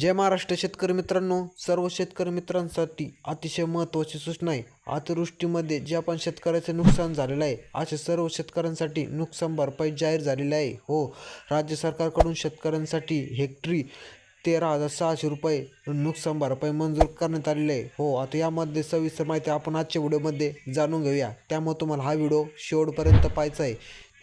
जय महाराष्ट्र शेतकरी मित्रांनो सर्व शेतकरी मित्रांसाठी अतिशय महत्त्वाची सूचना आहे. अतिवृष्टीमध्ये जे आपण शेतकऱ्याचं नुकसान झालेलं आहे अशा सर्व शेतकऱ्यांसाठी नुकसान भरपाई जाहीर झालेली आहे. हो राज्य सरकारकडून शेतकऱ्यांसाठी हेक्टरी तेरा हजार सहाशे रुपये नुकसान भरपाई मंजूर करण्यात आलेली आहे. हो आता यामध्ये सविस्तर माहिती आपण आजच्या व्हिडिओमध्ये जाणून घेऊया. त्यामुळे तुम्हाला हा व्हिडिओ शेवटपर्यंत पाहायचा आहे.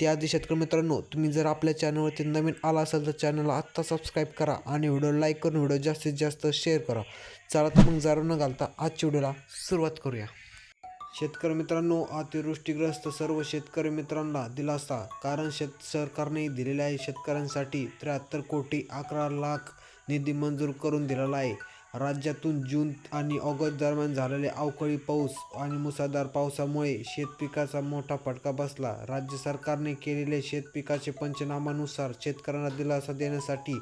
त्याआधी शेतकरी मित्रांनो तुम्ही जर आपल्या चॅनलवरती नवीन आला असाल तर चॅनलला आत्ता सबस्क्राईब करा आणि व्हिडिओ लाईक करून व्हिडिओ जास्तीत जास्त शेअर करा. चला तर मग जरा न घालता आजच्या व्हिडिओला सुरुवात करूया. शेतकरी मित्रांनो अतिवृष्टीग्रस्त सर्व शेतकरी मित्रांना दिलासा कारण शेत सरकारने दिलेले आहे शेतकऱ्यांसाठी त्र्याहत्तर कोटी अकरा लाख निधी मंजूर करून दिलेला आहे. राज्यातून जून आणि ऑगस्ट दरम्यान झालेले अवकाळी पाऊस आणि मुसळधार पावसामुळे शेतपिकाचा मोठा फटका बसला. राज्य सरकारने केलेले शेतपिकाचे पंचनामानुसार शेतकऱ्यांना दिलासा देण्यासाठी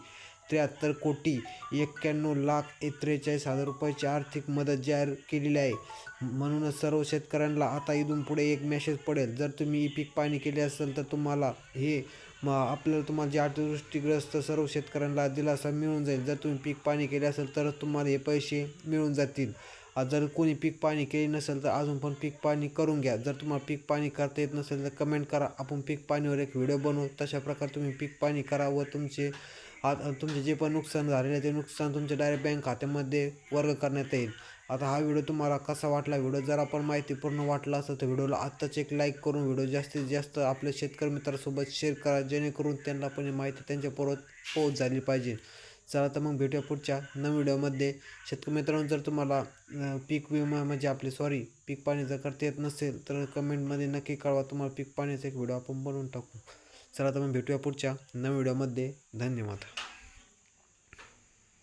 त्र्याहत्तर कोटी एक्क्याण्णव लाख त्रेचाळीस हजार रुपयाची आर्थिक मदत जाहीर केलेली आहे. म्हणूनच सर्व शेतकऱ्यांना आता इथून पुढे एक मेसेज पडेल. जर तुम्ही पीक पाणी केले असेल तर तुम्हाला हे मग आपल्याला तुम्हाला जे अतिवृष्टीग्रस्त सर्व शेतकऱ्यांना दिलासा मिळून जाईल. जर तुम्ही पीक पाणी केले असेल तरच तुम्हाला हे पैसे मिळून जातील. जर कोणी पीक पाणी केले नसेल तर अजून पण पीक पाणी करून घ्या. जर तुम्हाला पीक पाणी करता येत नसेल तर कमेंट करा. आपण पीक पाणीवर एक व्हिडिओ बनवू. तशा प्रकारे तुम्ही पीक पाणी करा व तुमचे आ तुमचे जे पण नुकसान झालेले आहे ते नुकसान तुमच्या डायरेक्ट बँक खात्यामध्ये वर्ग करण्यात येईल. आता हा व्हिडिओ तुम्हाला कसा वाटला? व्हिडिओ जर आपण माहितीपूर्ण वाटला असेल तर व्हिडिओला आत्ताच एक लाईक करून व्हिडिओ जास्तीत जास्त आपल्या शेतकरी मित्रांसोबत शेअर करा जेणेकरून त्यांना पण माहिती त्यांच्या परत पोहोच झाली पाहिजे. चला तर मग भेटूया पुढच्या नवीन व्हिडिओमध्ये शेतकरी मित्रांनो जर तुम्हाला पीक विमा म्हणजे आपले सॉरी पीक पाणी जर करता येत नसेल तर कमेंटमध्ये नक्की कळवा. तुम्हाला पीक पाण्याचा एक व्हिडिओ आपण बनवून टाकू. चला तर मग भेटूया पुढच्या नवीन व्हिडिओमध्ये धन्यवाद.